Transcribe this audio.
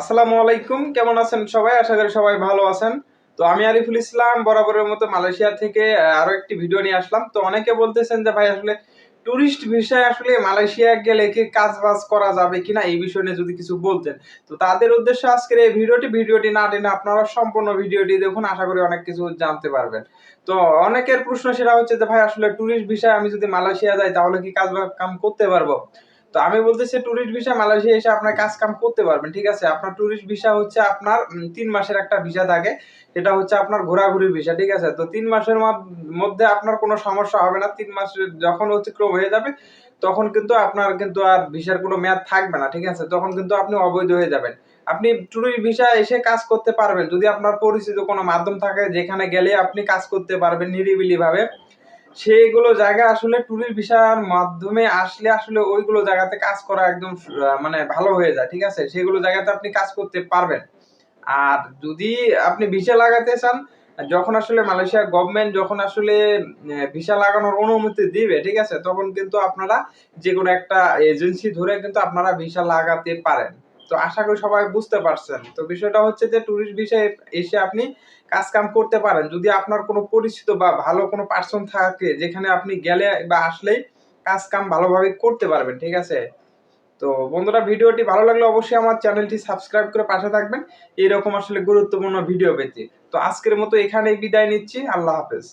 আসসালামু আলাইকুম, কেমন আছেন সবাই? আশা করি সবাই ভালো আছেন। তো আমি আরিফুল ইসলাম, বরাবরের মতো মালয়েশিয়া থেকে আরও একটি ভিডিও নিয়ে আসলাম। তো অনেকে বলতেছেন যে, ভাই, আসলে টুরিস্ট ভিসায় আসলে মালয়েশিয়া গেলে কি কাজ বাজ করা যাবে কিনা? এই বিষয় নিয়ে যদি কিছু বলতেন। তো তাদের উদ্দেশ্যে আজকের এই ভিডিওটি ভিডিওটি না টেনে আপনারা সম্পূর্ণ ভিডিওটি দেখুন। আশা করি অনেক কিছু জানতে পারবেন। তো অনেকের প্রশ্ন সেটা হচ্ছে যে, ভাই, আসলে টুরিস্ট ভিসায় আমি যদি মালয়েশিয়া যাই, তাহলে কি কাজ কাম করতে পারব? তো আমি বলতেছি ট্যুরিস্ট ভিসা মালয়েশিয়া এসে আপনার কাজ কাম করতে পারবেন, ঠিক আছে? আপনার ট্যুরিস্ট ভিসা হচ্ছে আপনার তিন মাসের একটা ভিসা থাকে, সেটা হচ্ছে আপনার ঘোরাঘুরির ভিসা ঠিক আছে? তো তিন মাসের মধ্যে আপনার কোনো সমস্যা হবে না, তিন মাস যখন হচ্ছে অতিক্রম হয়ে যাবে, তখন কিন্তু আপনার কিন্তু আর ভিসার কোনো মেয়াদ থাকবে না, ঠিক আছে? তখন কিন্তু আপনি অবৈধ হয়ে যাবেন। আপনি ট্যুরিস্ট ভিসা এসে কাজ করতে পারবেন, যদি আপনার পরিচিত কোনো মাধ্যম থাকে, যেখানে গেলে আপনি কাজ করতে পারবেন নিরিবিলি ভাবে সেইগুলো জায়গা আসলে ট্যুরিস্ট ভিসার মাধ্যমে আসলে আসলে ওইগুলো জায়গাতে কাজ করা একদম মানে ভালো হয়ে যায়, ঠিক আছে? সেগুলো জায়গাতে আপনি কাজ করতে পারবেন। আর যদি আপনি ভিসা লাগাতে চান, যখন আসলে মালয়েশিয়া গভর্নমেন্ট যখন আসলে ভিসা লাগানোর অনুমতি দিবে, ঠিক আছে? তখন কিন্তু আপনারা যে কোনো একটা এজেন্সি ধরে কিন্তু আপনারা ভিসা লাগাতে পারেন। তো আশা করি সবাই বুঝতে পারছেন। তো বিষয়টা হচ্ছে যে ট্যুরিস্ট ভিসায় এসে আপনি কাজ কাম করতে পারেন। যদি আপনার কোনো পরিচিত বা ভালো কোনো পার্সন থাকে যেখানে আপনি গেলে বা আসলেই কাজ কাম ভালোভাবে করতে পারবেন, ঠিক আছে? তো বন্ধুরা, ভিডিওটি ভালো লাগলে অবশ্যই আমার চ্যানেলটি সাবস্ক্রাইব করে পাশে থাকবেন। এরকম আসলে গুরুত্বপূর্ণ ভিডিও পেতে। তো আজকের মতো এখানেই বিদায় নিচ্ছি। আল্লাহ হাফেজ।